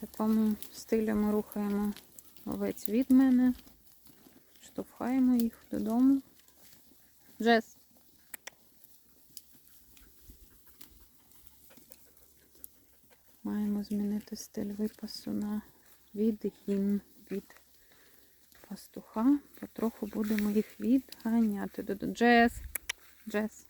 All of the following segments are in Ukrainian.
такому стилі ми рухаємо овець від мене, штовхаємо їх додому. Джес. Маємо змінити стиль випасу на відгін від пастуха. Потроху будемо їх відганяти. Джес. Джес.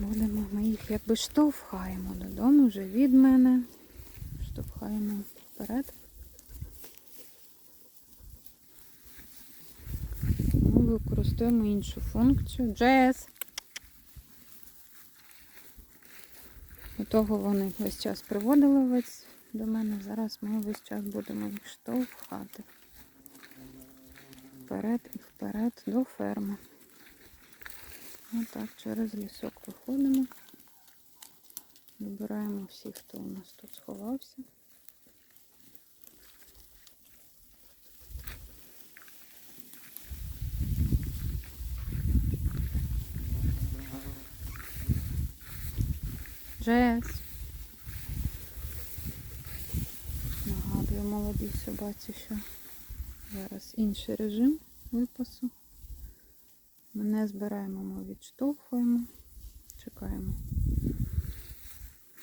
Будемо, ми їх якби штовхаємо додому вже від мене. Штовхаємо вперед. Ми використовуємо іншу функцію. Джес. До того вони весь час приводили овець до мене. Зараз ми весь час будемо їх штовхати. Вперед і вперед до ферми. Отак, через лісок виходимо. Вибираємо всіх, хто у нас тут сховався. Жес. Нагадую молодій собаці, що зараз інший режим випасу. Ми не збираємо, ми відштовхуємо, чекаємо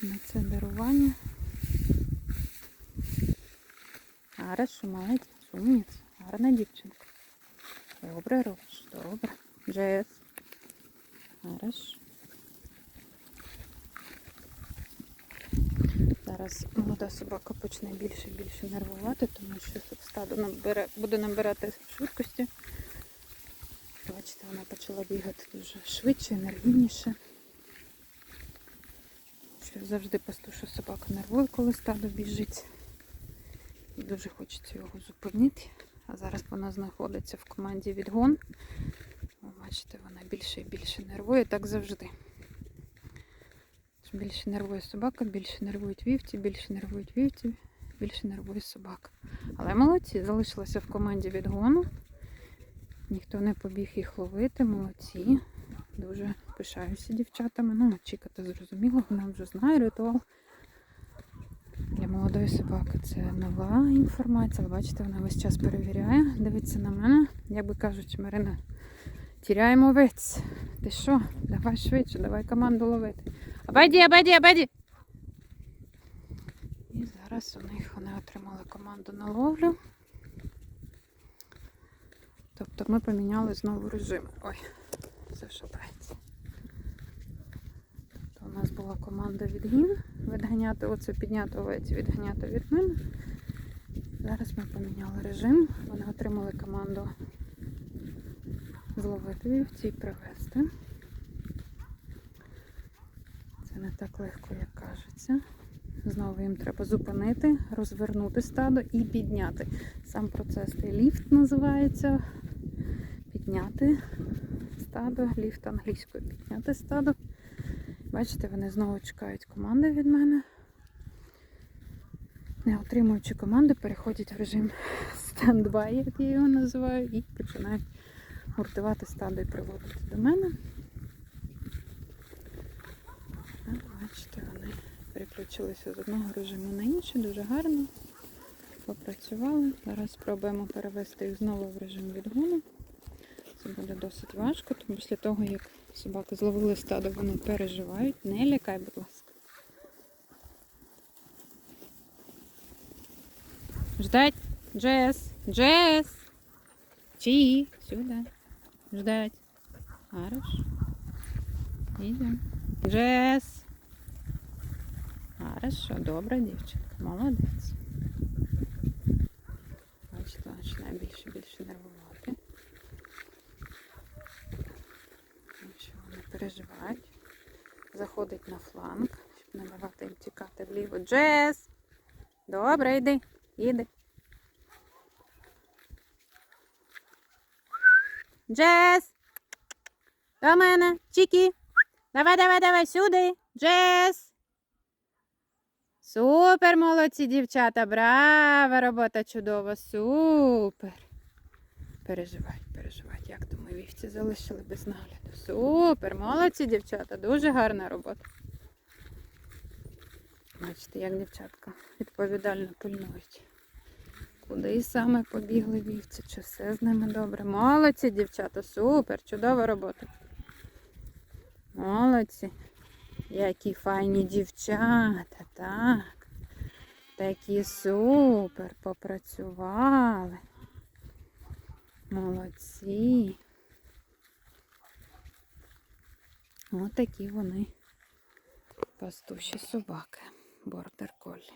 на це дарування. Хорошо, молодець, умніць, гарна дівчинка. Добре робиш, добре. Джес. Хорошо. Зараз молода собака почне більше і більше нервувати, тому що стадо набере, буде набирати швидкості. Бачите, вона почала бігати дуже швидше, енергійніше. Що завжди пастуша собака нервує, коли стадо біжить. І дуже хочеться його зупинити. А зараз вона знаходиться в команді відгон. О, Бачите, вона більше і більше нервує, так завжди. Чим більше нервує собака, більше нервують вівці, більше нервують вівці, більше нервує собака. Але молодці, залишилася в команді відгону. Ніхто не побіг їх ловити, молодці. Дуже пишаюся дівчатами. Ну, чекати зрозуміло, вона вже знає ритуал. Для молодої собаки це нова інформація. Ви бачите, вона весь час перевіряє, дивиться на мене. Як би кажуть, Марина, тіряємо овець. Ти що? Давай швидше, давай команду ловити. Обойди, обойди, обойди. І зараз у них вони отримали команду на ловлю. Тобто ми поміняли знову режим. Ой, це шатається. Тобто у нас була команда відгін, відганяти, оце підняти овець, відганяти від мене. Зараз ми поміняли режим. Вони отримали команду зловити вівці і привезти. Це не так легко, як кажеться. Знову їм треба зупинити, розвернути стадо і підняти. Сам процес цей ліфт називається. Підняти стадо, ліфт англійською підняти стадо. Бачите, вони знову чекають команди від мене. Не отримуючи команди, переходять в режим стендбай, як я його називаю, і починають гуртувати стадо і приводити до мене. Бачите, вони переключилися з одного режиму на інший, дуже гарно. Попрацювали. Зараз спробуємо перевести їх знову в режим відгону. Це буде досить важко, тому після того, як собаки зловили стадо, вони переживають. Не лякай, будь ласка. Ждать. Джес. Джес. Чи. Сюда. Ждать. Хорошо. Идем. Джес. Хорошо, добра дівчинка. Молодець. Бачите, починає більше більше нервувати. Тому що вони переживають. Заходить на фланг, щоб не давати їм тікати вліво. Джес! Добре, йди, їди. Джес! До мене, Чікі! Давай, давай, давай, сюди! Джес! Супер, молодці, дівчата! Браво! Робота чудова! Супер! Переживають, переживають. Як то ми вівці залишили без нагляду. Супер! Молодці, дівчата! Дуже гарна робота. Бачите, як дівчатка відповідально пильнують. Куди саме побігли вівці? Чи все з ними добре? Молодці, дівчата, супер, чудова робота. Молодці. Які файні дівчата, так. Такі супер попрацювали. Молодці. Ось такі вони пастуші собаки. Бордер колі.